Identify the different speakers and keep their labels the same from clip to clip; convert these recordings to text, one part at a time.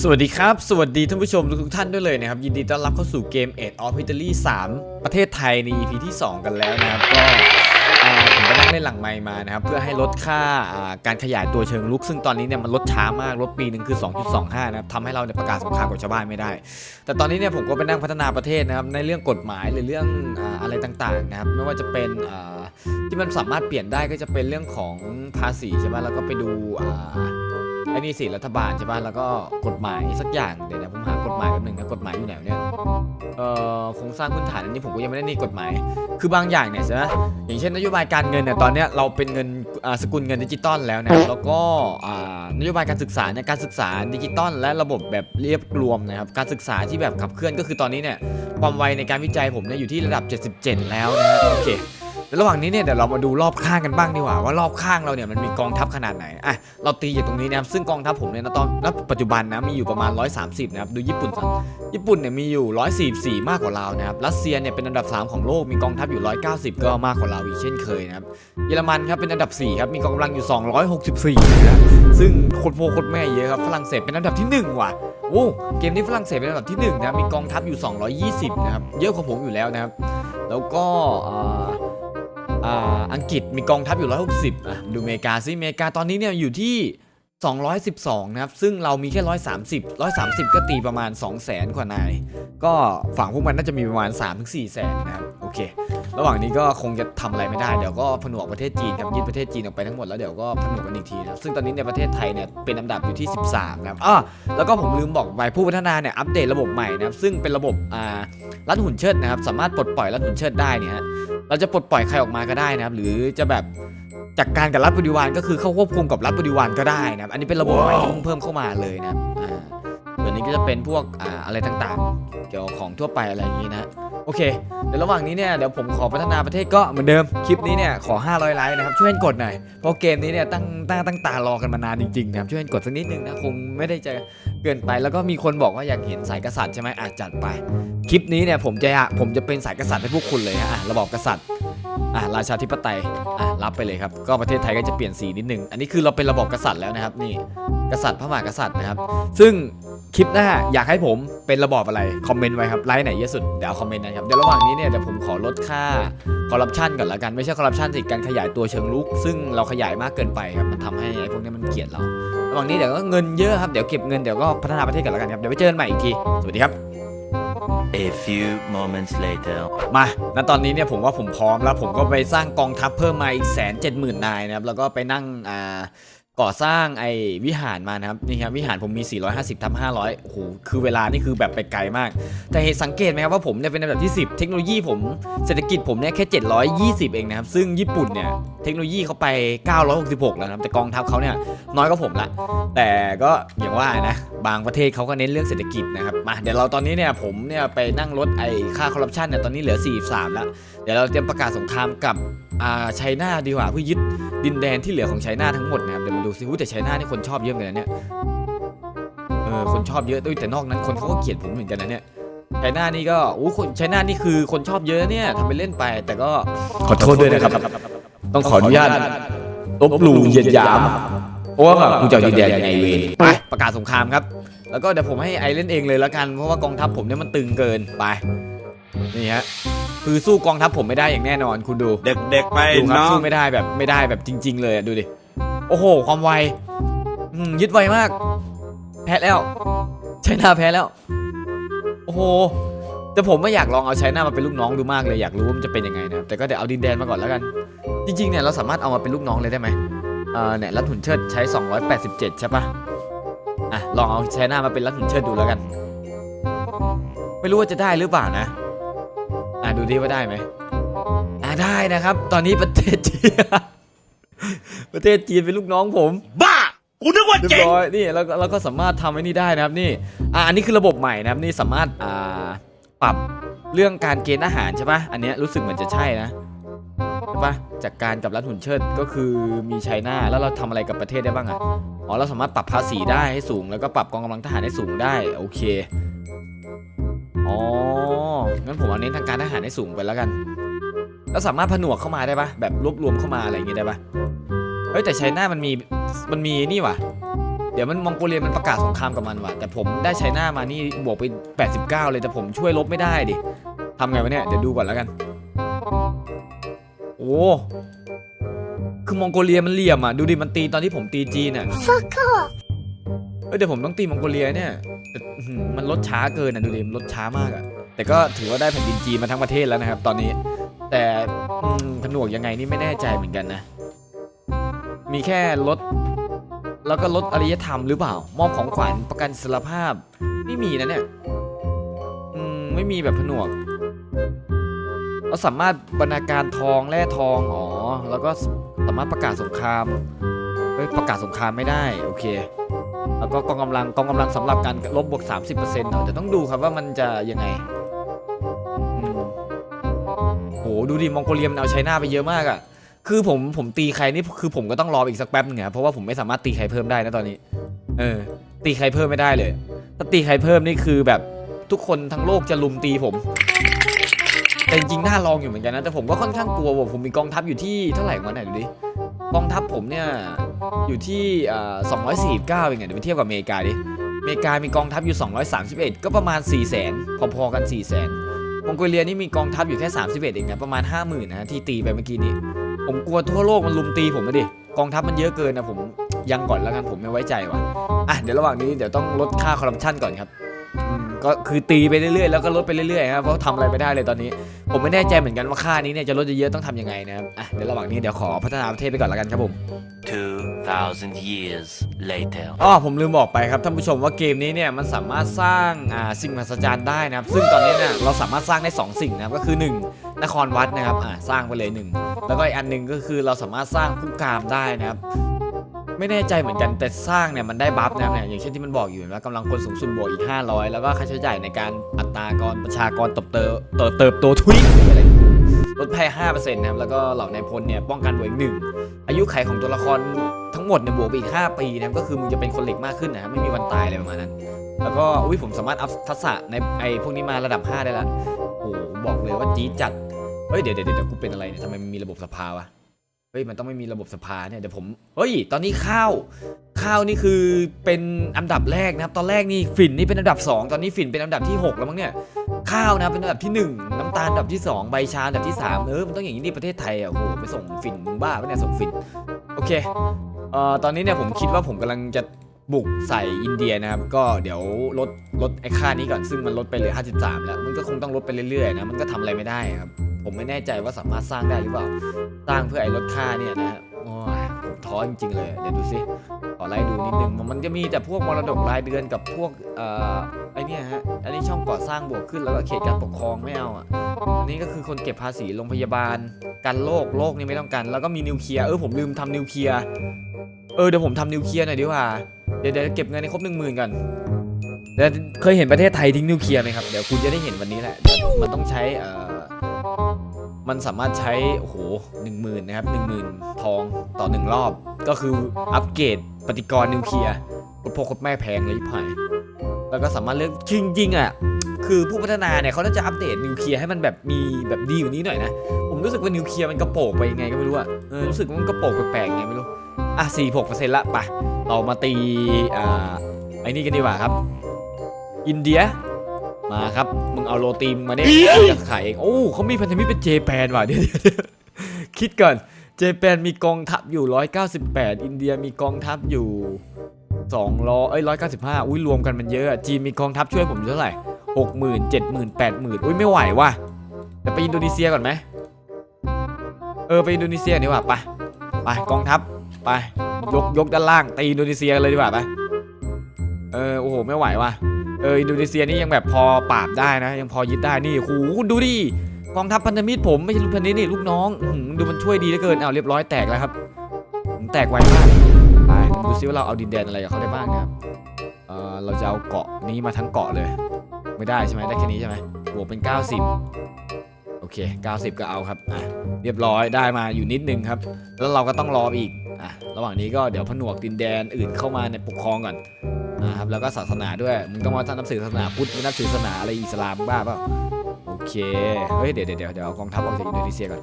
Speaker 1: สวัสดีครับ สวัสดีท่านผู้ชมทุกๆท่านด้วยเลยนะครับ ยินดีต้อนรับเข้าสู่เกม Age of Italy 3 ประเทศไทยใน EP ที่ 2 กันแล้วนะครับ ก็ผมไปนั่งเล่นหลังไมมานะครับ เพื่อให้ลดค่าการขยายตัวเชิงลุก ซึ่งตอนนี้เนี่ยมันลดช้ามากลดปีหนึ่งคือ 2.25 นะครับทำให้เราเนี่ยประกาศสงครามกับชาวบ้านไม่ได้ แต่ตอนนี้เนี่ยผมก็ไปนั่งพัฒนาประเทศนะครับในเรื่องกฎหมายหรือเรื่องออะไรต่างๆนะครับไม่ว่าจะเป็นที่มันสามารถเปลี่ยนได้ก็จะเป็นเรื่องของภาษีใช่ไหมแล้วก็ไปดู ไอ้นี่สิรัฐบาลใช่ป่ะแล้วก็กฎหมายสักอย่างเดี๋ยวนะผมหากฎหมายแป๊บนึงนะกฎหมายอยู่ไหนวะเนี่ยเอ่อโครงสร้างพื้นฐานอันนี้ผมก็ยังไม่ได้นี่กฎหมาย คือบางอย่างเนี่ยใช่ไหมอย่างเช่นนโยบายการเงินเนี่ยตอนเนี้ยเราเป็นเงินอ่าสกุลเงินดิจิตอลแล้วนะครับแล้วก็อ่านโยบายการศึกษาเนี่ยการศึกษาดิจิตอลและระบบแบบเรียบรวมนะครับการศึกษาที่แบบขับเคลื่อนก็คือตอนนี้เนี่ยความไวในการวิจัยผมเนี่ยอยู่ที่ระดับ 77 แล้วนะฮะโอเค แล้วระหว่างนี้เนี่ยเดี๋ยวเรามาดูรอบข้างกันบ้างดีกว่าว่ารอบข้างเราเนี่ยมันมีกองทัพขนาดไหนอะเราตีอยู่ตรงนี้นะครับซึ่งกองทัพผมเนี่ยณตอนณปัจจุบันนะมีอยู่ประมาณ 130นะครับดูญี่ปุ่นสิญี่ปุ่นเนี่ยมีอยู่ 144 มากกว่าเรานะครับรัสเซียเนี่ยเป็นอันดับ 3 ของโลกมีกองทัพอยู่ 190 ก็มากกว่าเราอีกเช่นเคยนะครับเยอรมันครับเป็นอันดับ4ครับมีกองกำลังอยู่ 264นะครับซึ่งโคตรโพโคตรแม่เยอะครับฝรั่งเศสเป็นอันดับที่หนึ่งว่ะโอ้เกมนี้ฝรั่งเศสเป็นอันดับที่หนึ่งนะมีกองทัพอยู่ 220นะครับเยอะกว่าผมอยู่แล้วนะครับแล้วก็อ่า อังกฤษมีกองทัพอยู่ 160อะดูอเมริกาซิอเมริกาตอนนี้เนี่ยอยู่ที่ 212 นะครับ ซึ่งเรามีแค่ 130 130 ก็ตีประมาณ 200,000 กว่านาย ก็ฝั่งพวกมันน่าจะมีประมาณ 3-4แสนนะครับ โอเค ระหว่างนี้ก็คงจะทำอะไรไม่ได้ เดี๋ยวก็ผนวกประเทศจีนครับยึดประเทศจีนออกไปทั้งหมดแล้วเดี๋ยวก็ผนวกกันอีกทีนะซึ่งตอนนี้ในประเทศไทยเนี่ยเป็นอันดับอยู่ที่ 13 นะครับอ้อแล้วก็ผมลืมบอกไปผู้พัฒนาเนี่ยอัปเดตระบบใหม่นะครับ ซึ่งเป็นระบบอ่ารัดหุ่นเชิดนะครับ สามารถปลดปล่อยรัดหุ่นเชิดได้เนี่ยเราจะปลดปล่อยใครออกมาก็ได้นะครับ หรือจะแบบ จัดการกับรัฐบริวารก็คือเข้าควบคุมกับรัฐบริวารก็ได้นะครับอันนี้เป็นระบบใหม่ที่เพิ่งเพิ่มเข้ามาเลยนะอ่าส่วนนี้ก็จะเป็นพวกอ่าอะไรต่างๆ เกี่ยวกับของทั่วไปอะไรอย่างนี้นะโอเคเดี๋ยวระหว่างนี้เนี่ยเดี๋ยวผมขอพัฒนาประเทศก็เหมือนเดิมคลิปนี้เนี่ยขอ 500ไลค์นะครับช่วยกันกดหน่อยเพราะเกมนี้เนี่ยตั้งตั้งตั้งตารอกันมานานจริงๆนะครับช่วยกันกดสักนิดนึงนะคงไม่ได้จะเกินไปแล้วก็มีคนบอกว่าอยากเห็นสายกษัตริย์ใช่ไหมอะจัดไป คลิปนี้เนี่ยผมจะผมจะเป็นสายกษัตริย์ให้พวกคุณเลยฮะระบอบกษัตริย์ อะราชาธิปไตยอะรับไปเลยครับ ก็ประเทศไทยก็จะเปลี่ยนสีนิดนึง อันนี้คือเราเป็นระบอบกษัตริย์แล้วนะครับ นี่กษัตริย์พระมหากษัตริย์นะครับ ซึ่งคลิปหน้าอยากให้ผมเป็นระบอบอะไร คอมเมนต์ไว้ครับไลค์ไหนเยอะสุดเดี๋ยวคอมเมนต์นะครับเดี๋ยวระหว่างนี้เนี่ยเดี๋ยวผมขอลดค่าคอร์รัปชันก่อนละกันไม่ใช่คอร์รัปชันสิการขยายตัวเชิงลุก ซึ่งเราขยายมากเกินไปครับมันทำให้ไอ้พวกนี้มันเกลียดเราระหว่างนี้เดี๋ยวก็เงินเยอะครับเดี๋ยวเก็บเงินเดี๋ยวก็พัฒนาประเทศกันละกันครับเดี๋ยวไปเจอกันใหม่อีกทีสวัสดีครับ
Speaker 2: A few moments later.
Speaker 1: มา ณ ตอนนี้เนี่ยผมว่าผมพร้อมแล้วผมก็ไปสร้างกองทัพเพิ่มมาอีกแสนเจ็ดหมื่นนายนะครับ แล้วก็ไปนั่ง อ่า ก่อสร้างไอ้วิหารมานะครับนี่ครับวิหารผมมี 450ทับ500โอ้โหคือเวลานี่คือแบบไปไกลมาก แต่เหตุสังเกตไหมครับว่าผมเนี่ยเป็นอันดับที่ 10 เทคโนโลยีผมเศรษฐกิจผมเนี่ยแค่ 720 เองนะครับ ซึ่งญี่ปุ่นเนี่ยเทคโนโลยีเขาไป 966 แล้วนะครับแต่กองทัพเขาเนี่ยน้อยกว่าผมละ แต่ก็อย่างว่านะบางประเทศเขาก็เน้นเรื่องเศรษฐกิจนะครับมาเดี๋ยวเราตอนนี้เนี่ยผมเนี่ยไปนั่งลดไอ้ค่าคอร์รัปชันเนี่ยตอนนี้เหลือ 43 แล้วเดี๋ยวเราเตรียมประกาศสงครามกับอ่าไชน่าดีกว่าเพื่อยึดดินแดนที่เหลือของไชน่าทั้งหมดนะครับเดี๋ยวมาดูซิอู้แต่ไชน่านี่คนชอบเยอะเหมือนกันนะเนี่ยเออคนชอบเยอะด้วยแต่นอกนั้นคนเขาก็เกลียดผมเหมือนกันนะเนี่ยไชน่านี่ก็อู้คนไชน่านี่คือคนชอบเยอะเนี่ยทำไปเล่นไป แต่ก็ขอโทษด้วยนะครับ ต้องขออนุญาตลบหลู่เหยียดหยามเพราะว่าแบบกูจะเอาดินแดนยังไงเวรไปประกาศสงครามครับ แล้วก็เดี๋ยวผมให้ไอเล่นเองเลยละกันเพราะว่ากองทัพผมเนี่ยมันตึงเกินไปนี่ฮะ คือสู้กองทัพผมไม่ได้อย่างแน่นอนคุณดู
Speaker 3: เด็กๆไป
Speaker 1: ดูครับ
Speaker 3: น้อง
Speaker 1: สู้ไม่ได้แบบไม่ได้แบบจริง ๆ เลยอะดูดิโอ้โห ความไวอืมยึดไวมาก แพ้แล้วไชน่าแพ้แล้ว โอ้โหแต่ผมไม่อยากลองเอาไชน่ามาเป็นลูกน้องดูมากเลยอยากรู้ว่ามันจะเป็นยังไงนะครับแต่ก็เดี๋ยวเอาดินแดนมาก่อนแล้วกัน จริงๆเนี่ยเราสามารถเอามาเป็นลูกน้องเลยได้ไหมเออเนี่ยรัดหุ่นเชิดใช้ 287 ใช่ปะอะลองเอาไชน่ามาเป็นรัดหุ่นเชิดดูแล้วกัน ไม่รู้ว่าจะได้หรือเปล่านะ อะดูดิว่าได้ไหมอะได้นะครับ ตอนนี้ประเทศจีน ประเทศจีนเป็นลูกน้องผม
Speaker 3: บ้ากูนึกว่า
Speaker 1: เรีย
Speaker 3: เจ๋
Speaker 1: บ
Speaker 3: ง
Speaker 1: ร้อยนี่แล้วก็เราก็สามารถทำไอ้นี่ได้นะครับนี่อะอันนี้คือระบบใหม่นะครับนี่สามารถอ่าปรับเรื่องการเกณฑ์อาหารใช่ปะอันเนี้ยรู้สึกเหมือนจะใช่นะใช่ปะจากการกับรัฐหุ่นเชิดก็คือมีไชน่าแล้วเราทำอะไรกับประเทศได้บ้างอะอ๋อเราสามารถปรับภาษีได้ให้สูงแล้วก็ปรับกองกำลังทหารให้สูงได้โอเค อ๋อ งั้นผมเอาเน้นทางการทหารให้สูงไปแล้วกัน แล้วสามารถผนวกเข้ามาได้ปะแบบรวบรวมเข้ามาอะไรอย่างเงี้ยได้ปะเฮ้ยแต่ไชน่ามันมีมันมีนี่ว่ะ เดี๋ยวมันมองโกเลียมันประกาศสงครามกับมันว่ะ แต่ผมได้ไชน่ามานี่บวกไป 89 เลยแต่ผมช่วยลบไม่ได้ดิทำไงวะเนี่ย เดี๋ยวดูก่อนแล้วกัน โอ้ คือมองโกเลียมันเหลี่ยมอะ ดูดิมันตีตอนที่ผมตีจีนอะเอ้ยเดี๋ยวผมต้องตีมองโกเลียเนี่ยแต่อื้อหือ มันลดช้าเกินอะดูดิมันลดช้ามากอะ แต่ก็ถือว่าได้แผ่นดินจีนมาทั้งประเทศแล้วนะครับ ตอนนี้ แต่ผนวกยังไงนี่ไม่แน่ใจเหมือนกันนะ มีแค่ลด แล้วก็ลดอารยธรรมหรือเปล่า มอบของขวัญประกันอิสรภาพ ไม่มีนะเนี่ยมไม่มีแบบผนวกเราสามารถบรรณาการทองแร่ทองอ๋อแล้วก็สามารถประกาศสงครามเฮ้ยประกาศสงครามไม่ได้ โอเค แล้วก็กองกำลังกองกำลังสำหรับการลบบวก 30%เนาะแต่ต้องดูครับว่ามันจะยังไงอืมโหดูดิมองโกเลียมนเอาไชน่าไปเยอะมากอะ่ะ คือผมผมตีใครนี่คือผมก็ต้องรออีกสักแป๊บนึงอะเพราะว่าผมไม่สามารถตีใครเพิ่มได้นะตอนนี้ เออ ตีใครเพิ่มไม่ได้เลย ถ้าตีใครเพิ่มนี่คือแบบทุกคนทั้งโลกจะลุมตีผม แต่จริงๆน่าลองอยู่เหมือนกันนะแต่ผมก็ค่อนข้างกลัวว่าผมมีกองทัพอยู่ที่เท่าไหร่วะไหนดูดิ กองทัพผมเนี่ยอยู่ที่249เองไงเดี๋ยวไปเทียบกับอเมริกาดิอเมริกามีกองทัพอยู่ 231 ก็ประมาณ 4 0 0 0 0 0พอๆกัน 4 0 0 0 0 0มองโกเลียนี่มีกองทัพอยู่แค่ 31 เองนะประมาณ 50,000นะที่ตีไปเมื่อกี้นี้ผมกลัวทั่วโลกมันลุมตีผมนะดิกองทัพมันเยอะเกินนะผมยังก่อนแล้วกันผมไม่ไว้ใจว่ะอะเดี๋ยวระหว่างนี้เดี๋ยวต้องลดค่าคอร์รัปชันก่อนครับ ก็คือตีไปเรื่อยๆแล้วก็ลดไปเรื่อยๆครับเพราะทำอะไรไม่ได้เลยตอนนี้ ผมไม่แน่ใจเหมือนกันว่าค่านี้เนี่ยจะลดเยอะๆต้องทำยังไงนะครับอะเดี๋ยวระหว่างนี้เดี๋ยวขอพัฒนาประเทศไปก่อนแล้วกันครับผม
Speaker 2: 2,000 years later.
Speaker 1: อ๋อผมลืมบอกไปครับท่านผู้ชมว่าเกมนี้เนี่ยมันสามารถสร้างอ่าสิ่งมหัศจรรย์ได้นะครับซึ่งตอนนี้เนี่ยเราสามารถสร้างได้ 2 สิ่งนะครับก็คือ 1 นครวัดนะครับอ่าสร้างไปเลย 1 แล้วก็อีกอันหนึ่งก็คือเราสามารถสร้างคุกคามได้นะครับ ไม่แน่ใจเหมือนกันแต่สร้างเนี่ยมันได้บัฟนะครับเนี่ยอย่างเช่นที่มันบอกอยู่ว่ากำลังคนสูงสุดบวกอีก 500 แล้วก็ค่าใช้จ่ายในการอัตรากรประชากรเติบโตเติบเติบโตทุยอะไรลดแพ้5%นะครับแล้วก็เหล่านายพลเนี่ยป้องกันบวกอีกหนึ่งอายุไขของตัวละครทั้งหมดเนี่ยบวกไปอีก 5 ปีนะครับก็คือมึงจะเป็นคนเหล็กมากขึ้นนะครับไม่มีวันตายอะไรประมาณนั้น แล้วก็อุ้ยผมสามารถอัพทักษะในไอ้พวกนี้มาระดับ 5 ได้แล้วโอ้โหบอกเลยว่าจี๊ดจัดเฮ้ยเดี๋ยวเดี๋ยวเดี๋ยวกูเป็นอะไรเนี่ยทำไมมันมีระบบสภาวะ เฮ้ยมันต้องไม่มีระบบสภาเนี่ยเดี๋ยวผมเฮ้ยตอนนี้ข้าวข้าวนี่คือเป็นอันดับแรกนะครับตอนแรกนี่ฝิ่นนี่เป็นอันดับ 2 ตอนนี้ฝิ่นเป็นอันดับที่ 6 แล้วมั้งเนี่ยข้าวนะเป็นอันดับที่ 1 น้ำตาลอันดับที่ 2 ใบชาอันดับที่3เออมันต้องอย่างนี้ดิประเทศไทยอะโอ้โหไปส่งฝิ่นมึงบ้าปะเนี่ยส่งฝิ่นโอเคเอ่อตอนนี้เนี่ยผมคิดว่าผมกำลังจะบุกใส่อินเดียนะครับก็เดี๋ยวลดลดไอ้ค่านี้ก่อนซึ่งมันลดไปเหลือ 53 แล้ว มันก็คงต้องลดไปเรื่อยๆนะมันก็ทำอะไรไม่ได้ครับ ผมไม่แน่ใจว่าสามารถสร้างได้หรือเปล่า สร้างเพื่อไอ้ลดค่าเนี่ยนะฮะโอ้ยผมท้อจริงๆเลย เดี๋ยวดูสิ ขอไล่ดูนิดนึง มันจะมีแต่พวกมรดกรายเดือนกับพวกเอ่อไอเนี่ยฮะ อันนี้ช่องก่อสร้างบวกขึ้นแล้วก็เขตการปกครองไม่เอาอะ อันนี้ก็คือคนเก็บภาษีโรงพยาบาลกันโรคโรคนี่ไม่ต้องกันแล้วก็มีนิวเคลียร์ เออผมลืมทำนิวเคลียร์ เออเดี๋ยวผมทำนิวเคลียร์หน่อยดีกว่า เดี๋ยวเดี๋ยวเก็บเงินในครบหนึ่งหมื่นก่อนเคยเห็นประเทศไทยทิ้งนิวเคลียร์ไหมครับ เดี๋ยวคุณจะได้เห็นวันนี้แหละ มันต้องใช้เอ่อ มันสามารถใช้โอ้โหหนึ่งหมื่นนะครับหนึ่งหมื่นทองต่อหนึ่งรอบ ก็คืออัปเกรดปฏิกรณ์นิวเคลียร์โคตรพ่อโคตรแม่แพงเลยผ่านแล้วก็สามารถเลือกจริงๆอะคือผู้พัฒนาเนี่ยเขาน่าจะอัปเดตนิวเคลียร์ให้มันแบบมีแบบดีกว่านี้หน่อยนะ ผมรู้สึกว่านิวเคลียร์มันกระโปงไปยังไงก็ไม่รู้อะเออรู้สึกว่ามันกระโปงแปลกๆไงไม่รู้ อะสี่หกเปอร์เซ็นต์ละไปเรามาตีอ่าไอ้นี่กันดีกว่าครับ อินเดีย มาครับ มึงเอาโรตีมงมาเนี่ยจะขายเอง โอ้เขามีพันธมิตรเป็นเจแปนว่ะเดี๋ยวเดี๋ยวเดี๋ยวคิดก่อน เจแปนมีกองทัพอยู่ 198 อินเดียมีกองทัพอยู่200เอ้ย195 อุ้ยรวมกันมันเยอะอะจีนมีกองทัพช่วยผมอยู่เท่าไหร่60,000 70,000 80,000 อุ้ยไม่ไหวว่ะเดี๋ยวไปอินโดนีเซียก่อนไหมเออไปอินโดนีเซียดีกว่าไปไปกองทัพไปยกยกด้านล่างตีอินโดนีเซียเลยดีกว่าไปเออโอ้โหไม่ไหวว่ะ เอออินโดนีเซียนี่ยังแบบพอปราบได้นะ ยังพอยึดได้นี่โหคุณดูดิกองทัพพันธมิตรผมไม่ใช่ลูกพันธมิตรนี่ลูกน้องอดูมันช่วยดีเหลือเกินเอาเรียบร้อยแตกแล้วครับผมแตกไวมากไปดูซิว่าเราเอาดินแดนอะไรกับเขาได้บ้างนะครับเออเราจะเอาเกาะนี้มาทั้งเกาะเลย ไม่ได้ใช่ไหมได้แค่นี้ใช่ไหมบวกเป็น 90 โอเค 90 ก็เอาครับอะเรียบร้อยได้มาอยู่นิดนึงครับ แล้วเราก็ต้องรออีกอะระหว่างนี้ก็เดี๋ยวผนวกดินแดนอื่นเข้ามาในปกครองก่อน นะครับแล้วก็ศาสนาด้วยมึงต้องมานับถือศาสนาพุทธไม่นับถือศาสนาอะไรอิสลามบ้าเปล่าโอเคเฮ้ยเดี๋ยวเดี๋ยวเดี๋ยวกองทัพออกจากอินโดนีเซียก่อน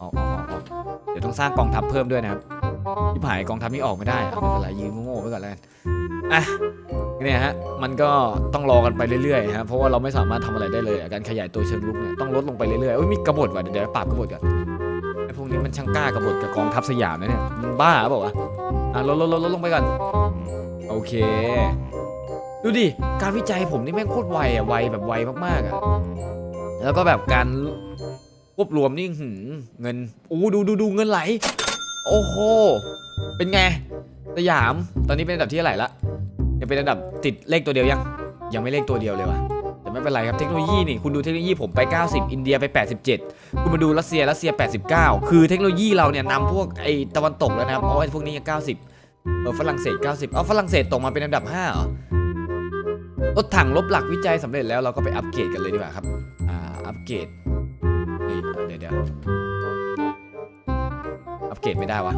Speaker 1: ออกออกออกออกเดี๋ยวต้องสร้างกองทัพเพิ่มด้วยนะครับที่ผายกองทัพนี้ออกไม่ได้อะไม่เป็นไรยืนโง่ๆไปว้ก่อนแล้วกันอะเนี่ยฮะมันก็ต้องรอกันไปเรื่อยๆฮะเพราะว่าเราไม่สามารถทำอะไรได้เลยการขยายตัวเชิงลุกเนี่ยต้องลดลงไปเรื่อยๆเอ้ยมีกบฏว่ะเดี๋ยวปราบกบฏก่อนไอ้พวกนี้มันช่างกล้ากบฏกับกองทัพสยามนะเนี่ยมันบ้าเปล่าวะอะลดลดลดลดลงไปก่อน เค ดูดิ การวิจัยผมนี่แม่งโคตรไวอะไวแบบไวมากๆอะแล้วก็แบบการรวบรวมนี่หืเงินอู้ดูดูดูเงินไหล โอ้โห เป็นไง สยาม ตอนนี้เป็นอันดับที่เท่าไหร่ละยังเป็นอันดับติดเลขตัวเดียวยัง ยังไม่เลขตัวเดียวเลยวะแต่ไม่เป็นไรครับเทคโนโลยีนี่ คุณดูเทคโนโลยีผมไป 90 อินเดียไป 87 คุณมาดูรัสเซีย รัสเซีย 89 คือเทคโนโลยีเราเนี่ยนำพวกไอ้ตะวันตกแล้วนะครับเพราไอ้พวกนี้ยัง 90 เออฝรั่งเศส 90 เอาฝรั่งเศสตกมาเป็นอันดับ5เหรอรถถังลบหลักวิจัยสำเร็จแล้วเราก็ไปอัปเกรดกันเลยดีกว่าครับ อ่า อัปเกรดนี่เดี๋ยวเดี๋ยวอัปเกรดไม่ได้วะ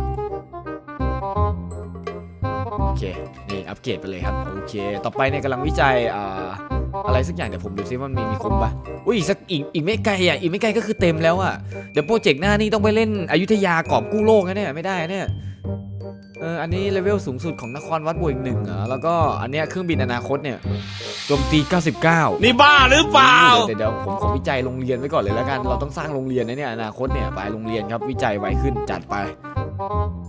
Speaker 1: โอเค นี่อัปเกรดไปเลยครับ โอเค ต่อไปเนี่ยกำลังวิจัย อ่า อะไรสักอย่างเดี๋ยวผมดูซิว่ามันมีมีคมปะอุ้ยสักอีกอีกไม่ไกลอะ อีกไม่ไกลก็คือเต็มแล้วอะ เดี๋ยวโปรเจกต์หน้านี่ต้องไปเล่นอยุธยากอบกู้โลกนะเนี่ย ไม่ได้นะเนี่ย เอออันนี้เลเวลสูงสุดของนครวัดบวกอีกหนึ่งเหรอแล้วก็อันเนี้ยเครื่องบินอนาคตเนี่ยโจมตี 99
Speaker 3: นี่บ้าหรือเปล่า
Speaker 1: เดี๋ยวเดี๋ยวผมขอวิจัยโรงเรียนไว้ก่อนเลยแล้วกันเราต้องสร้างโรงเรียนนะเนี่ยอนาคตเนี่ยไปโรงเรียนครับวิจัยไว้ขึ้นจัดไป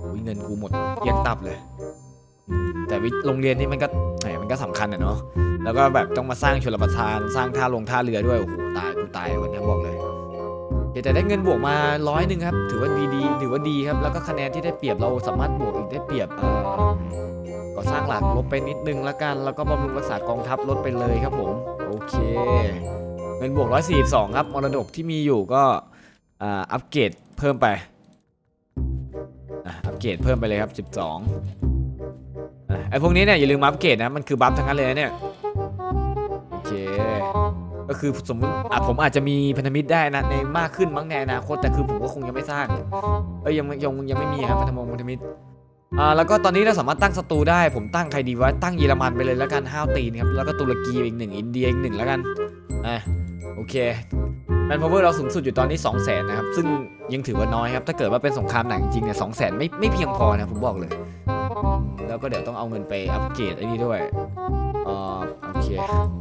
Speaker 1: อุ้ยเงินกูหมดเกลี้ยงตับเลย แต่วิโรงเรียนนี่มันก็แหมมันก็สำคัญอะเนาะแล้วก็แบบต้องมาสร้างชลประทานสร้างท่าลงท่าเรือด้วยโอ้โหตายกูตายวันนี้บอกเลย เดี๋ยวแต่ได้เงินบวกมาร้อยหนึ่งครับ ถือว่าดีดีถือว่าดีครับ แล้วก็คะแนนที่ได้เปรียบเราสามารถบวกอีกได้เปรียบเอ่อก็สร้างหลักลบไปนิดนึงละกัน แล้วก็บำรุงรักษากองทัพลดไปเลยครับผมโอเคเงินบวก 142 ครับมรดกที่มีอยู่ก็อัปเกรดเพิ่มไปอัปเกรดเพิ่มไปเลยครับ 12อะไอพวกนี้เนี่ยอย่าลืมอัปเกรดนะมันคือบัฟทั้งนั้นเลยเนี่ยโอเค ก็คือสมมติอะผมอาจจะมีพันธมิตรได้นะในมากขึ้นมั้งในอนาคตแต่คือผมก็คงยังไม่สร้างเอ้ยยังยังยังไม่มีครับพันธมงพันธมิตรอ่าแล้วก็ตอนนี้เราสามารถตั้งศัตรูได้ ผมตั้งใครดีวะตั้งเยอรมันไปเลยแล้วกันห้าวตีนครับแล้วก็ตุรกีอีกหนึ่งอินเดียอีกหนึ่งแล้วกันอะโอเคแมนพาวเวอร์เราสูงสุดอยู่ตอนนี้ 2 0 0 0 0นนะครับ ซึ่งยังถือว่าน้อยครับ ถ้าเกิดว่าเป็นสงครามหนักจริงเนี่ยสองแสนไม่ไม่เพียงพอนะผมบอกเลย แล้วก็เดี๋ยวต้องเอาเงินไปอัปเกรดไอ้นี่ด้วยอ่า เค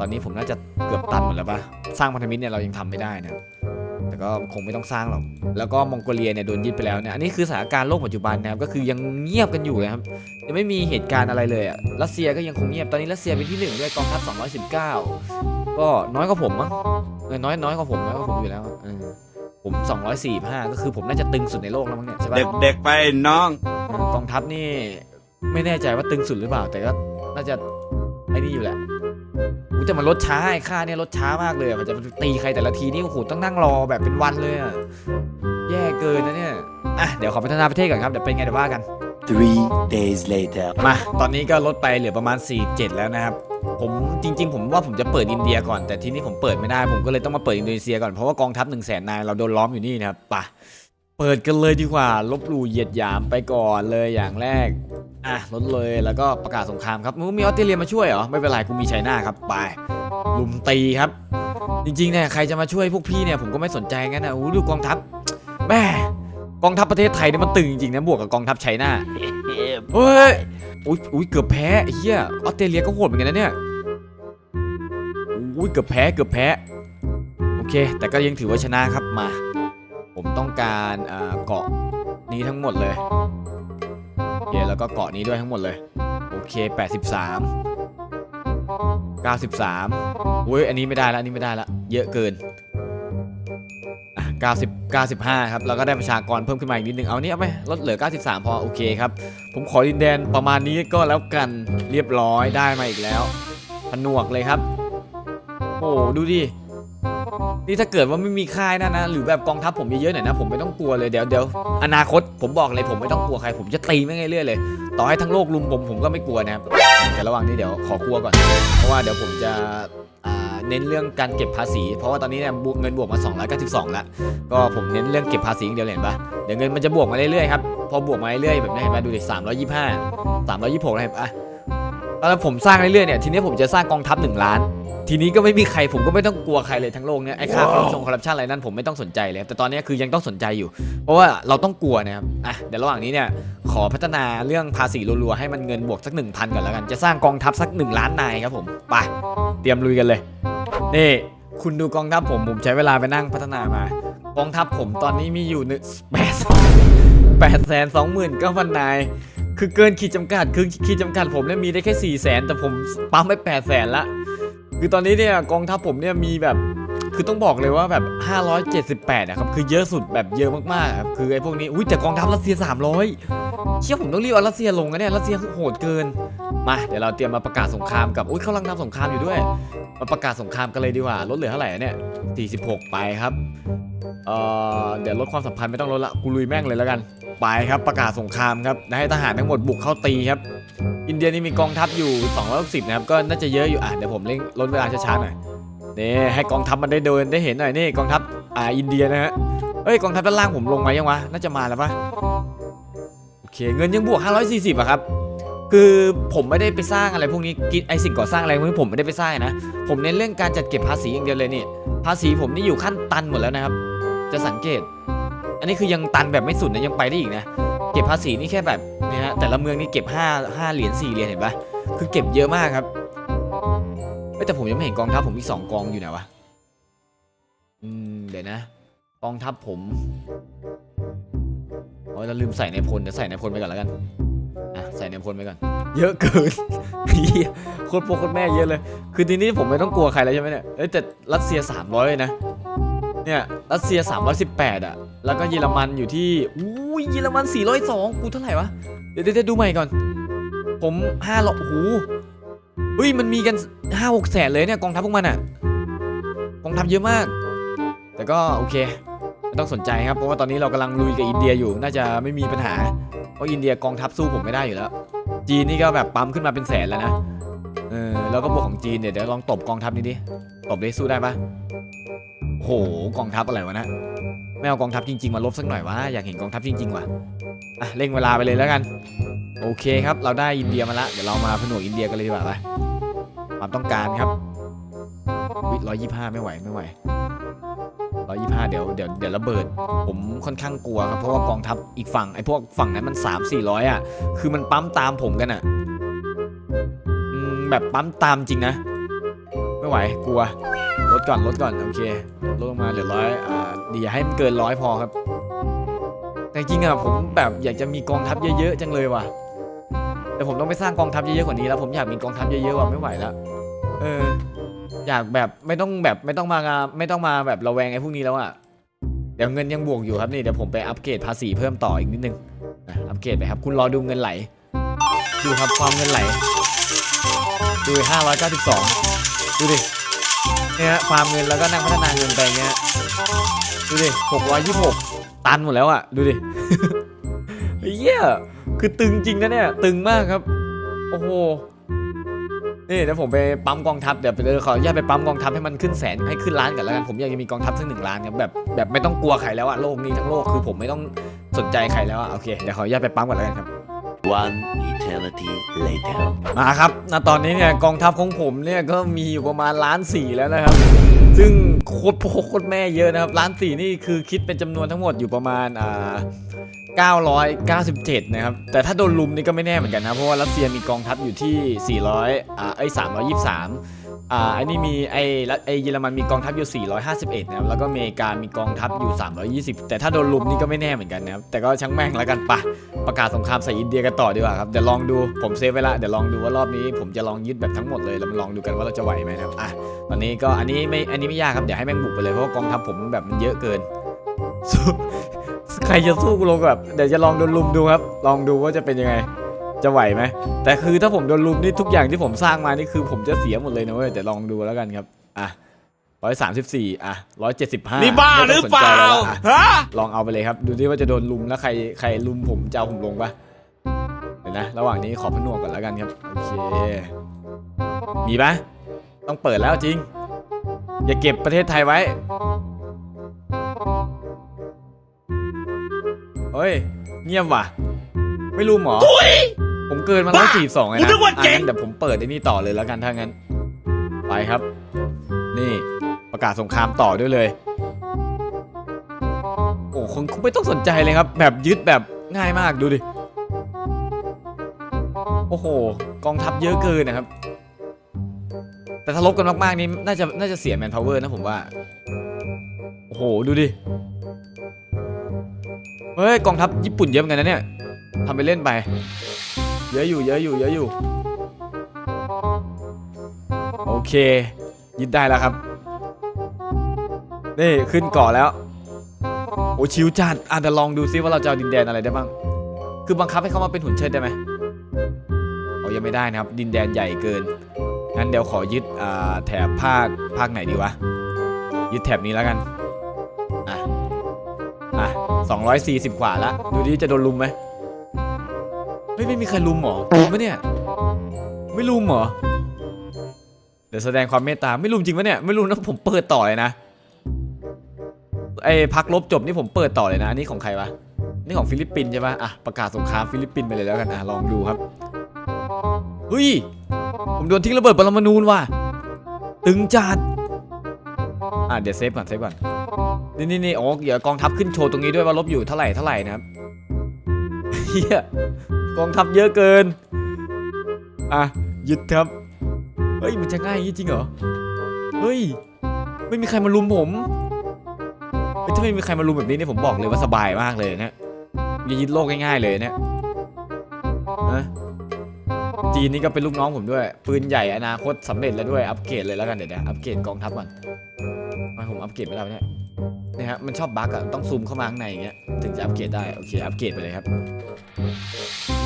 Speaker 1: ตอนนี้ผมน่าจะเกือบตันหมดแล้วปะสร้างพันธมิตรเนี่ยเรายังทำไม่ได้นะครับแต่ก็คงไม่ต้องสร้างหรอก แล้วก็มองโกเลียเนี่ยโดนยึดไปแล้วเนี่ย อันนี้คือสถานการณ์โลกปัจจุบันนะครับ ก็คือยังเงียบกันอยู่นะครับ ยังไม่มีเหตุการณ์อะไรเลยอะรัสเซียก็ยังคงเงียบ ตอนนี้รัสเซียเป็นที่หนึ่งด้วยกองทัพ219 ก็น้อยกว่าผมมั้งเออน้อยน้อยกว่าผมน้อยกว่าผมอยู่แล้วอะเออผม 245 ก็คือผมน่าจะตึงสุดในโลกแล้วมั้งเนี่ยใช่ปะ
Speaker 3: เด็กๆไปน้อง
Speaker 1: เออกองทัพนี่ไม่แน่ใจว่าตึงสุดหรือเปล่า แต่ก็น่าจะไอ้นี่อยู่แหละ กูจะมันลดช้าไอ้ค่าเนี่ยลดช้ามากเลยอะมันจะตีใครแต่ละทีนี่โอ้โหต้องนั่งรอแบบเป็นวันเลยอะแย่เกินนะเนี่ยอะเดี๋ยวขอพัฒนาประเทศก่อนครับเดี๋ยวเป็นไงเดี๋ยวว่ากัน
Speaker 2: Three days later.
Speaker 1: มา ตอนนี้ก็ลดไปเหลือประมาณ 47 แล้วนะครับ ผมจริง ๆ ผมว่าผมจะเปิดอินเดียก่อนแต่ทีนี้ผมเปิดไม่ได้ ผมก็เลยต้องมาเปิดอินโดนีเซียก่อนเพราะว่ากองทัพ1 0 0 0 0แสนนายเราโดนล้อมอยู่นี่นะครับไปะ เปิดกันเลยดีกว่า ลบหลู่เหยียดหยามไปก่อนเลยอย่างแรก อะลดเลยแล้วก็ประกาศสงครามครับมึงมีออสเตรเลียมาช่วยเหรอ ไม่เป็นไรกูมีไชน่าครับไปลุมตีครับ จริงๆเนี่ยใครจะมาช่วยพวกพี่เนี่ยผมก็ไม่สนใจงั้นนะอู้ดูกองทัพแม่กองทัพประเทศไทยเนี่ยมันตึงจริงๆนะบวกกับกองทัพไชน่าเฮ้ยอุ้ยอุ้ยเกือบแพ้อ้เหี้ยออสเตรเลียก็โหดเหมือนกันนะเนี่ยอุ้ยเกือบแพ้เกือบแพ้โอเค แต่ก็ยังถือว่าชนะครับมา ผมต้องการเกาะนี้ทั้งหมดเลยโอเคแล้วก็เกาะนี้ด้วยทั้งหมดเลย โอเค 83 93อุ้ยอันนี้ไม่ได้ละอันนี้ไม่ได้ละเยอะเกิน90 95 ครับแล้วก็ได้ประชากรเพิ่มขึ้นมาอีกนิดนึง เอาเนี่ยเอาไหมลดเหลือ 93 พอ โอเคครับ ผมขอดินแดนประมาณนี้ก็แล้วกันเรียบร้อยได้มาอีกแล้ว ผนวกเลยครับ โอ้ ดูดิ นี่ถ้าเกิดว่าไม่มีค่ายนะนะ หรือแบบกองทัพผมเยอะๆหน่อยนะ ผมไม่ต้องกลัวเลยเดี๋ยวเดี๋ยวอนาคตผมบอกเลยผมไม่ต้องกลัวใคร ผมจะตีไม่งเรื่อยๆเลย ต่อให้ทั้งโลกลุมผมผมก็ไม่กลัวนะครับ แต่ระหว่างนี้เดี๋ยวขอกลัวก่อน เพราะว่าเดี๋ยวผมจะเน้นเรื่องการเก็บภาษี เพราะว่าตอนนี้เนี่ยเงินบวกมา 292 แล้ว ก็ผมเน้นเรื่องเก็บภาษีอย่างเดียวเห็นปะเดี๋ยวเงินมันจะบวกมาเรื่อยๆครับ พอบวกมาเรื่อยๆแบบนี้เห็นปะดูดิ325 326แล้วเห็นปะแล้วผมสร้างเรื่อยๆเนี่ย ทีนี้ผมจะสร้างกองทัพ1ล้าน ทีนี้ก็ไม่มีใครผมก็ไม่ต้องกลัวใครเลยทั้งโลกเนี่ยไอ้ค่าคอร์รัปชันคอร์รัปชันอะไรนั่นผมไม่ต้องสนใจเลยครับแต่ตอนนี้คือยังต้องสนใจอยู่ เพราะว่าเราต้องกลัวนะครับอะเดี๋ยวระหว่างนี้เนี่ยขอพัฒนาเรื่องภาษีรัวๆให้มันเงินบวกสัก 1,000ก่อนแล้วกันจะสร้างกองทัพสัก 1 ล้านนายครับผมไปเตรียมลุยกันเลยนี่คุณดูกองทัพผมผมใช้เวลาไปนั่งพัฒนามากองทัพผมตอนนี้มีอยู่หนึ่งแปดแปดแสนสองหมื่นเก้าพันนายคือเกินขีดจำกัดคือขีดจำกัดผมเนี่ยมีได้แค่4ี่แสนแต่ผมปั๊มไป8ปดแสนละ คือตอนนี้เนี่ยกองทัพผมเนี่ยมีแบบคือต้องบอกเลยว่าแบบ 578นะครับคือเยอะสุดแบบเยอะมากๆครับคือไอ้พวกนี้อุ้ยแต่กองทัพรัสเซีย 300 เชื่อผมต้องรีบเอารัสเซียลงนะเนี่ยรัสเซียคือโหดเกิน มาเดี๋ยวเราเตรียมมาประกาศสงครามกับอุ้ยเขากำลังทำสงครามอยู่ด้วย มาประกาศสงครามกันเลยดีกว่าลดเหลือเท่าไหร่เนี่ย46 ไปครับเอ่อเดี๋ยวลดความสัมพันธ์ไม่ต้องลดละกูลุยแม่งเลยแล้วกัน ไปครับประกาศสงครามครับให้ทหารทั้งหมดบุกเข้าตีครับ อินเดียนี่มีกองทัพอยู่260นะครับก็น่าจะเยอะอยู่อะเดี๋ยวผมเร่งลดเวลาช้าๆหน่อยนี่ให้กองทัพมันได้เดินได้เห็นหน่อยนี่กองทัพอ่าอินเดียนะฮะเอ้ยกองทัพด้านล่างผมลงมายังวะน่าจะมาแล้วปะโอเคเงินยังบวก 540อะครับ คือผมไม่ได้ไปสร้างอะไรพวกนี้กินไอสิ่งก่อสร้างอะไรพวกนี้ผมไม่ได้ไปสร้างนะ ผมเน้นเรื่องการจัดเก็บภาษีอย่างเดียวเลยนี่ภาษีผมนี่อยู่ขั้นตันหมดแล้วนะครับ จะสังเกต อันนี้คือยังตันแบบไม่สุดนะยังไปได้อีกนะ เก็บภาษีนี่แค่แบบนี่ฮะแต่ละเมืองนี่เก็บ5 5เหรียญ4เหรียญเห็นปะคือเก็บเยอะมากครับแต่ผมยังไม่เห็นกองทัพผมอีกสองกองอยู่ไหนวะอืมเดี๋ยวนะ กองทัพผมอ๋อเราลืมใส่ในพลเดี๋ยวใส่ในพลไปก่อนแล้วกัน ใส่ในพลไปก่อน เยอะเกินเหี้ยโคตรพ่อโคตรแม่เยอะเลย คือทีนี้ผมไม่ต้องกลัวใครแล้วใช่ไหมเนี่ยเอ้ยแต่รัสเซีย 300เลยนะ เนี่ยรัสเซีย 318 อะ แล้วก็เยอรมันอยู่ที่อุ้ยเยอรมัน 402 กูเท่าไหร่วะ เดี๋ยวเดี๋ยวดูใหม่ก่อน ผม5หรอโอ้โหเฮ้ยมันมีกัน 5 6แสนเลยเนี่ยกองทัพพวกมันอะ กองทัพเยอะมาก แต่ก็โอเคไม่ต้องสนใจครับ เพราะว่าตอนนี้เรากำลังลุยกับอินเดียอยู่ น่าจะไม่มีปัญหา ราะอินเดียกองทัพสู้ผมไม่ได้อยู่แล้ว จีนนี่ก็แบบปั๊มขึ้นมาเป็นแสนแล้วนะ เออ แล้วก็บวกของจีนเนี่ยเดี๋ยวลองตบกองทัพนี้ดิ ตบได้สู้ได้ปะโห กองทัพอะไรวะนะไม่เอากองทัพจริง ๆ มาลบสักหน่อยวะ อยากเห็นกองทัพจริงๆว่ะ อะเร่งเวลาไปเลยแล้วกัน โอเคครับ เราได้อินเดียมาละ เดี๋ยวเรามาผนวกอินเดียกันเลยดีกว่าไปความต้องการครับวิร้อยยี่ห้าไม่ไหวไม่ไหว ร้อยยี่ห้าเดี๋ยวเดี๋ยวเดี๋ยวระเบิด ผมค่อนข้างกลัวครับเพราะว่ากองทัพอีกฝั่งไอ้พวกฝั่งนั้นมันสามสี่ร้อยอะ คือมันปั๊มตามผมกันอะแบบปั๊มตามจริงนะ ไม่ไหวกลัวลดก่อนลดก่อนโอเคลดลงมาเหลือร้อยอ่าดีอย่าให้มันเกินร้อยพอครับ แต่จริงอะผมแบบอยากจะมีกองทัพเยอะๆจังเลยว่ะแต่ผมต้องไปสร้างกองทัพเยอะๆกว่านี้แล้วผมอยากมีกองทัพเยอะๆว่ะไม่ไหวแล้วเออ อยากแบบไม่ต้องแบบไม่ต้องมาไม่ต้องมาแบบระแวงไอ้พวกนี้แล้วอะเดี๋ยวเงินยังบวกอยู่ครับนี่เดี๋ยวผมไปอัปเกรดภาษีเพิ่มต่ออีกนิดนึงอัปเกรดไปครับ คุณรอดูเงินไหล ดูครับความเงินไหล ดูห้าร้อยเก้าสิบสองดูดิเนี่ยฮะฟามเงินแล้วก็นั่งพัฒนาเงินไปเงี้ยดูดิหกร้อยยี่สิบหกตันหมดแล้วอะ ดูดิเฮียคือตึงจริงนะเนี่ย ตึงมากครับ โอ้โห นี่เดี๋ยวผมไปปั๊มกองทัพเดี๋ยวเดี๋ยวขออนุญาตไปปั๊มกองทัพให้มันขึ้นแสนให้ขึ้นล้านกันแล้วกันผมอยากจะมีกองทัพสักหนึ่งล้านครับแบบแบบไม่ต้องกลัวใครแล้วอะโลกนี้ทั้งโลกคือผมไม่ต้องสนใจใครแล้วอะโอเคเดี๋ยวขออนุญาตไปปั๊มก่อนแล้วกันครับ
Speaker 2: One eternity later.
Speaker 1: มาครับณตอนนี้เนี่ยกองทัพของผมเนี่ยก็มีอยู่ประมาณล้านสี่แล้วนะครับ ซึ่งโคตรพ่อโคตรแม่เยอะนะครับล้านสี่นี่คือคิดเป็นจำนวนทั้งหมดอยู่ประมาณอ่า 997 นะครับ แต่ถ้าโดนลุมนี่ก็ไม่แน่เหมือนกันนะ เพราะว่ารัสเซียมีกองทัพอยู่ที่ 400 อ่าไอ้323 อ่าไอ้นี่มีไอ้รัสไอ้เยอรมันมีกองทัพอยู่ 451 นะครับ แล้วก็อเมริกามีกองทัพอยู่ 320 แต่ถ้าโดนลุมนี่ก็ไม่แน่เหมือนกันนะครับ แต่ก็ช่างแม่งแล้วกันปะ ประกาศสงครามใส่อินเดียกันต่อดีกว่าครับ เดี๋ยวลองดู ผมเซฟไว้ละ เดี๋ยวลองดูว่ารอบนี้ ผมจะลองยึดแบบทั้งหมดเลย แล้วมาลองดูกันว่าเราจะไหวไหมนะครับ อะ ตอนนี้ก็อันนี้ไม่ อันนี้ไม่ยากครับ เดี๋ยวให้แม่งบุกไปเลย เพราะว่ากองทัพผมแบบมันเยอะเกิน ใครจะสู้กูลงแบบเดี๋ยวจะลองโดนลุมดูครับ ลองดูว่าจะเป็นยังไง จะไหวไหม แต่คือถ้าผมโดนลุมนี่ทุกอย่างที่ผมสร้างมานี่คือผมจะเสียหมดเลยนะเว้ยเดี๋ยวลองดูแล้วกันครับ อะร้อยสามสิบสี่อะร้อยเจ็ดสิบห้า
Speaker 3: นี่บ้าหรือเปล่าฮะ
Speaker 1: ลองเอาไปเลยครับ ดูดิว่าจะโดนลุมแล้วใครใครลุมผมจะเอาผมลงปะเดี๋ยวนะ ระหว่างนี้ขอพนวกก่อนแล้วกันครับ โอเค มีปะต้องเปิดแล้วจริง อย่าเก็บประเทศไทยไว้ เฮ้ย เงียบว่ะ ไม่รู้หมอ ผมเกินมาร้อยสี่สองเลย
Speaker 3: กู
Speaker 1: นะ
Speaker 3: นึกว่าเจ๋ง
Speaker 1: อะงั้นเดี๋ยวผมเปิดไอ้นี่ต่อเลยแล้วกันถ้างั้น ไปครับ นี่ประกาศสงครามต่อด้วยเลย โอ้คงคงไม่ต้องสนใจเลยครับ แบบยึดแบบง่ายมากดูดิ โอ้โห กองทัพเยอะเกินนะครับ แต่ถ้าลบกันมากๆนี่น่าจะน่าจะเสียแมนพาวเวอร์นะผมว่า โอ้โห ดูดิ เฮ้ยกองทัพญี่ปุ่นเยอะเหมือนกันนะเนี่ยทำไปเล่นไป เยอะอยู่เยอะอยู่เยอะอยู่ โอเคยึดได้แล้วครับ นี่ขึ้นเกาะแล้ว โอ้ชิวจัดอะเดี๋ยวลองดูซิว่าเราจะเอาดินแดนอะไรได้บ้าง คือบังคับให้เขามาเป็นหุ่นเชิดได้ไหมโอ้ยังไม่ได้นะครับ ดินแดนใหญ่เกิน งั้นเดี๋ยวขอยึดอ่าแถบภาคภาคไหนดีวะ ยึดแถบนี้แล้วกัน อะ 240 กว่าละดูดิจะโดนลุมไหมเฮ้ยไม่มีใครลุมหรอลุมไหมเนี่ย ไม่ลุมหรอ เดี๋ยวแสดงความเมตตา ไม่ลุมจริงปะเนี่ย ไม่ลุมนะผมเปิดต่อเลยนะ ไอ้พักลบจบนี่ผมเปิดต่อเลยนะ อันนี้ของใครวะ นี่ของฟิลิปปินส์ใช่ปะอะประกาศสงครามฟิลิปปินส์ไปเลยแล้วกันอะลองดูครับ เฮ้ย ผมโดนทิ้งระเบิดปรมาณูว่ะ ตึงจัด อะเดี๋ยวเซฟก่อนเซฟก่อนนี่นี่นี่โอ้เดี๋ยวกองทัพขึ้นโชว์ตรงนี้ด้วยว่าลบอยู่เท่าไหร่เท่าไหร่นะครับเฮียกองทัพเยอะเกิน อะยึดครับเฮ้ยมันจะง่ายจริงเหรอเฮ้ยไม่มีใครมาลุมผมถ้าไม่มีใครมาลุมแบบนี้เนี่ยผมบอกเลยว่าสบายมากเลยเนี่ยจะยึดโลกง่ายๆเลยเนี่ยนะจีนนี่ก็เป็นลูกน้องผมด้วย ปืนใหญ่อนาคตสำเร็จแล้วด้วยอัปเกรดเลยแล้วกันเดี๋ยวนะอัปเกรดกองทัพก่อน ปเกรดไม่ได้วเนี่ยนี่ยฮะมันชอบบั๊กอะต้องซูมเข้ามาข้างในอย่างเงี้ยถึงจะอัปเกรดได้โอเคอัปเกรดไปเลยครับ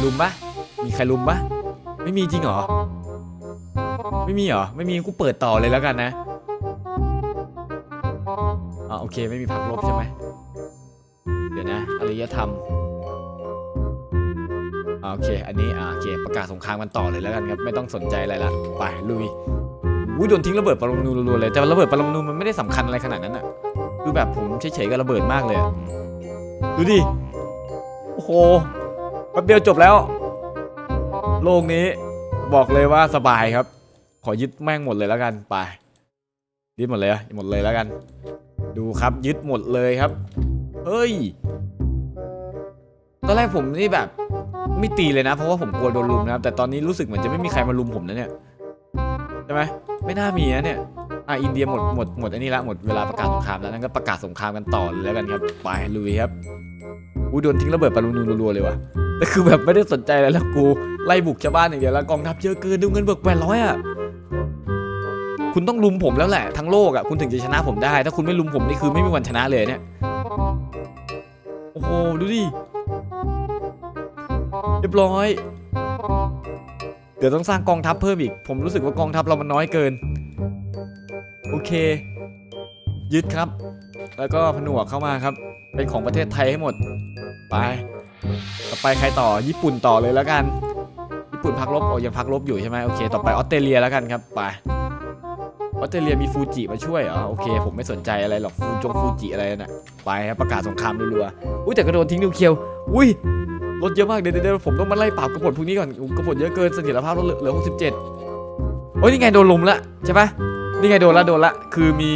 Speaker 1: ลุมปะมีใครลุมปะไม่มีจริงเหรอไม่มีเหรอไม่มีกูเปิดต่อเลยแล้วกันนะอ่าโอเคไม่มีพักลบใช่ไหมเดี๋ยวนะอารยธรรมอ่าโอเค อันนี้อ่าโอเค ประกาศสงครามกันต่อเลยแล้วกันครับ ไม่ต้องสนใจอะไรละ ไป ลุย อุ้ยโดนทิ้งระเบิดปรมาณูรัวๆเลยแต่ระเบิดปรมาณูมันไม่ได้สำคัญอะไรขนาดนั้นอะคือแบบผมเฉยๆกับระเบิดมากเลยดูดิโอ้โหแป๊บเดียวจบแล้ว โลกนี้บอกเลยว่าสบายครับ ขอยึดแม่งหมดเลยแล้วกันไปยึดหมดเลยอะหมดเลยแล้วกัน ดูครับยึดหมดเลยครับเฮ้ยตอนแรกผมนี่แบบ ไม่ตีเลยนะ เพราะว่าผมกลัวโดนลุมนะครับ แต่ตอนนี้รู้สึกเหมือนจะไม่มีใครมาลุมผมนะเนี่ย ใช่ไหมไม่น่ามีนะเนี่ยอะอินเดียหมดหมดหมดอันนี้ละหมดเวลาประกาศสงครามแล้วนั่นก็ประกาศสงครามกันต่อเลยแล้วกันครับไปลุยครับอู้โดนทิ้งระเบิดปารูนูรัวๆเลยว่ะแต่คือแบบไม่ได้สนใจอะไรแล้วกูไล่บุกชาวบ้านอย่างเดียวแล้วกองทัพเยอะเกินดูเงินเบิกแปดร้อยอะคุณต้องลุมผมแล้วแหละทั้งโลกอะคุณถึงจะชนะผมได้ ถ้าคุณไม่ลุมผมนี่คือไม่มีวันชนะเลยเนี่ยโอ้โหดูดิเรียบร้อย เดี๋ยวต้องสร้างกองทัพเพิ่มอีก ผมรู้สึกว่ากองทัพเรามันน้อยเกิน โอเค ยึดครับ แล้วก็ผนวกเข้ามาครับ เป็นของประเทศไทยให้หมด ไปต่อไปใครต่อญี่ปุ่นต่อเลยแล้วกัน ญี่ปุ่นพักลบโอ้ยังพักลบอยู่ใช่ไหมโอเค ต่อไปออสเตรเลียแล้วกันครับ ไป ออสเตรเลียมีฟูจิมาช่วยเหรอ โอเค ผมไม่สนใจอะไรหรอกฟูจงฟูจิอะไรน่ะ ไปครับประกาศสงครามรัวๆ อุ้ยแต่ก็โดนทิ้งนิวเคลียร์อุ้ย ลดเยอะมากเดี๋ยวเดี๋ยวผมต้องมาไล่ปราบกระบฏพวกนี้ก่อนกระบฏเยอะเกินเสถียรภาพลดเหลือ67โอ้ยนี่ไงโดนลุมละใช่ปะนี่ไงโดนละโดนละคือมี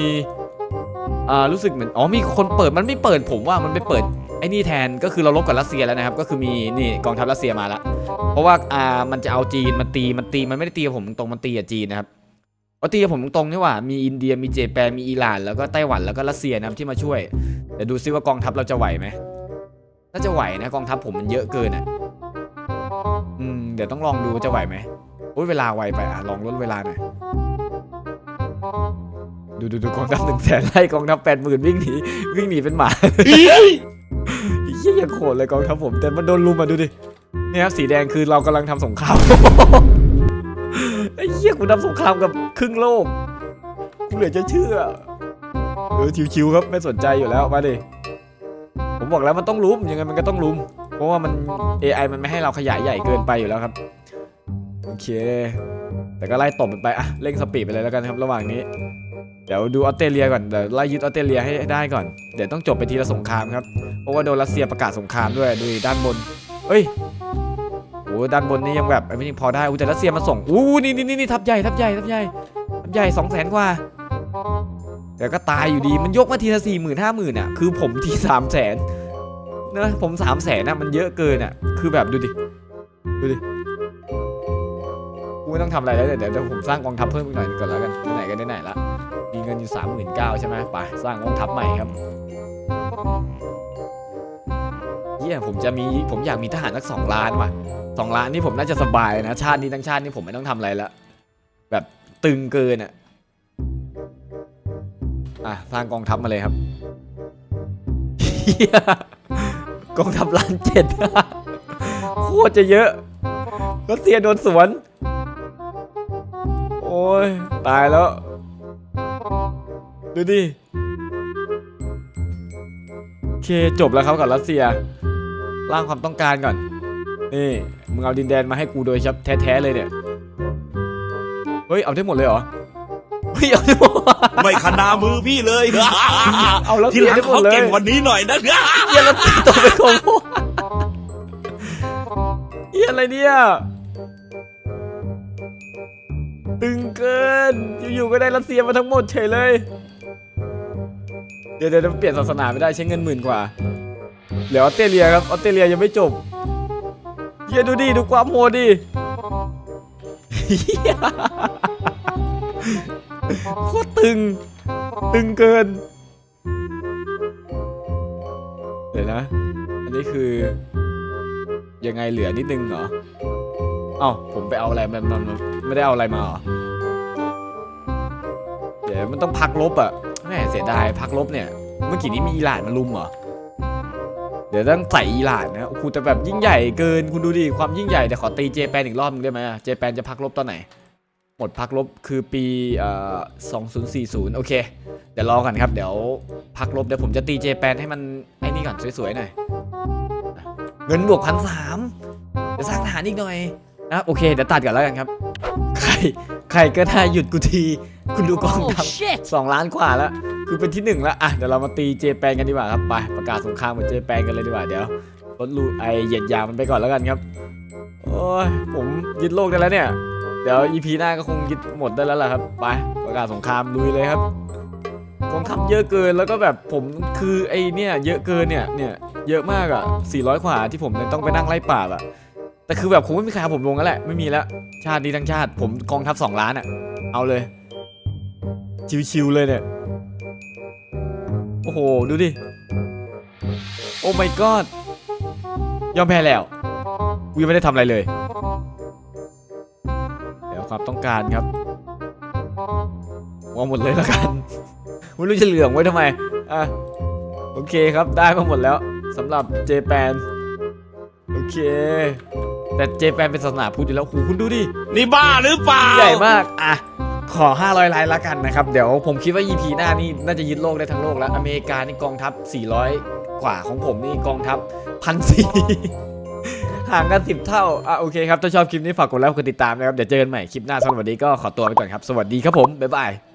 Speaker 1: อ่ารู้สึกเหมือนอ๋อมีคนเปิดมันไม่เปิดผมว่ามันไปเปิดไอ้นี่แทนก็คือเราลบกับรัสเซียแล้วนะครับ ก็คือมีนี่กองทัพรัสเซียมาละเพราะว่าอ่ามันจะเอาจีนมาตีมันตีมันไม่ได้ตีผมตรงมันตีกับจีนนะครับเอาตีกับผมตรงๆนี่ว่ามีอินเดียมีเจแปนมีอิหร่านแล้วก็ไต้หวันแล้วก็รัสเซียนะครับที่มาช่วยเดี๋ยวดูซิว่ากองทัพเราจะไหวไหม น่าจะไหวนะกองทัพผมมันเยอะเกินอะอืมเดี๋ยวต้องลองดูจะไหวไหมโอ้ยเวลาไวไปอะลองลดเวลาหน่อยดูดูดูกองทัพหนึ่งแสนไล่กองทัพแปดหมื่นวิ่งหนีวิ่งหนีเป็นหมาเหี้ยยังโหดเลยกองทัพผมแต่มันโดนลุมอะดูดิเนี่ยครับสีแดงคือเรากำลังทำสงครามไอ้เหี้ยกูทำสงครามกับครึ่งโลกกูเหลือจะเชื่อเออชิวๆครับไม่สนใจอยู่แล้วมาดิ บอกแล้วมันต้องลุมยังไงมันก็ต้องลุม เพราะว่ามัน AI มันไม่ให้เราขยายใหญ่เกินไปอยู่แล้วครับ โอเค แต่ก็ไล่ตบมันไปอะเร่งสปีดไปเลยแล้วกันครับ ระหว่างนี้ เดี๋ยวดูออสเตรเลียก่อนเดี๋ยวไล่ยึดออสเตรเลียให้ได้ก่อน เดี๋ยวต้องจบไปทีละสงครามครับ เพราะว่าโดนรัสเซียประกาศสงครามด้วยดูดิด้านบนเฮ้ยโอ้ด้านบนนี่ยังแบบไม่ยังพอได้อู้แต่รัสเซียมาส่งอู้นี่นี่นี่ทับใหญ่ทับใหญ่ทับใหญ่ทับใหญ่สองแสนกว่าแต่ก็ตายอยู่ดีมันยกมาทีละสี่หมื่นห้าหมื่นอะคือผมทีสามแสน นะผมสามแสนอะมันเยอะเกินอะ คือแบบดูดิ ดูดิ กูไม่ต้องทำอะไรแล้วเดี๋ยวเดี๋ยวผมสร้างกองทัพเพิ่มอีกหน่อยก่อนแล้วกันไหนๆก็ไหนละ มีเงินอยู่สามหมื่นเก้าใช่ไหมไปสร้างกองทัพใหม่ครับเยี่ยผมจะมีผมอยากมีทหารสักสองล้านว่ะสองล้านนี่ผมน่าจะสบายนะ ชาตินี้ทั้งชาตินี่ผมไม่ต้องทำอะไรละแบบตึงเกินอะอะสร้างกองทัพมาเลยครับ กองทัพล้านเจ็ดโคตรจะเยอะรัสเซียโดนสวน โอ้ย ตายแล้ว ดูดิโอเคจบแล้วครับกับรัสเซียร่างความต้องการก่อน นี่ มึงเอาดินแดนมาให้กูโดยชับแท้ๆเลยเนี่ย เฮ้ย เอาได้หมดเลยเหรอ เฮ้ยเอาได้หมด
Speaker 3: ไม่ขนามือพี่เลย
Speaker 1: เอาแล้ว
Speaker 3: ทีหลัง
Speaker 1: ได้หม
Speaker 3: เขา
Speaker 1: ดเลย
Speaker 3: เก่งกว่านี้หน่อยนะ
Speaker 1: เฮียแล้วตัวเป็นของพวกเฮียอะไรเนี่ยตึงเกิน อยู่ๆก็ได้รัสเซียมาทั้งหมดเฉยเลย เดี๋ยวเดี๋ยวเปลี่ยนศาสนาไม่ได้ใช้เงินหมื่นกว่า เหลือออสเตรเลียครับออสเตรเลียยังไม่จบเฮียดูดิดูความโหดดิเหี้ย โคตรตึง ตึงเกิน เดี๋ยวนะ อันนี้คือ ยังไงเหลือนิดนึงเหรอ เอ้าผมไปเอาอะไรมันมันมันไม่ได้เอาอะไรมาเหรอ เดี๋ยวมันต้องพักลบอะแม่เสียดายพักลบเนี่ย เมื่อกี้นี้มีอิหร่านมาลุมเหรอ เดี๋ยวต้องใส่อิหร่านนะโอ้โหแต่แบบยิ่งใหญ่เกิน คุณดูดิความยิ่งใหญ่แต่ขอตีเจแปนอีกรอบนึงได้ไหมเจแปนจะพักลบตอนไหน หมดพักลบคือปีเอ่อ2040 โอเค เดี๋ยวรอก่อนครับ เดี๋ยวพักลบเดี๋ยวผมจะตีเจแปนให้มันไอ้นี่ก่อนสวยๆหน่อย เงินบวกพันสามเดี๋ยวสร้างฐานอีกหน่อยนะโอเค เดี๋ยวตัดก่อนแล้วกันครับ ใครใครก็ได้หยุดกูที คุณดูกองทัพสองล้านกว่าแล้ว คือเป็นที่หนึ่งแล้ว อะ เดี๋ยวเรามาตีเจแปนกันดีกว่าครับ ไปประกาศสงครามกับเจแปนกันเลยดีกว่า เดี๋ยวลดลูไอเหยียดยามันไปก่อนแล้วกันครับ โอ้ยผมยึดโลกได้แล้วเนี่ย เดี๋ยวอีพีหน้าก็คงยึดหมดได้แล้วล่ะครับ ไปประกาศสงครามลุยเลยครับกองทัพเยอะเกินแล้วก็แบบผมคือไอเนี่ยเยอะเกินเนี่ยเนี่ยเยอะมากอะ 400 กว่าที่ผมต้องไปนั่งไล่ปราบอะ แต่คือแบบคงไม่มีใครเอาผมลงแล้วแหละไม่มีแล้วชาตินี้ทั้งชาติผมกองทัพ2ล้านอะ เอาเลย ชิวๆเลยเนี่ย โอ้โห ดูดิ โอ้ my god ยอมแพ้แล้วกูยังไม่ได้ทำอะไรเลย ความต้องการครับวางหมดเลยแล้วกันไม่รู้จะเหลืองไว้ทำไมอะโอเคครับได้มาหมดแล้วสำหรับเจแปนโอเค แต่เจแปนเป็นศาสนาพุทธอยู่แล้วโอ้โหคุณดูดิ
Speaker 3: นี่บ้าหรือเปล่า
Speaker 1: ใหญ่มากอะขอ 500ไลน์ละกันนะครับ เดี๋ยวผมคิดว่า EP หน้านี่น่าจะยึดโลกได้ทั้งโลกแล้ว อเมริกานี่กองทัพ 400 กว่าของผมนี่กองทัพพันสี่ ห่างกันสิบเท่าอะโอเคครับ ถ้าชอบคลิปนี้ฝากกดไลค์กดติดตามนะครับ เดี๋ยวเจอกันใหม่คลิปหน้าสำหรับวันนี้ก็ขอตัวไปก่อนครับ สวัสดีครับผม บ๊ายบาย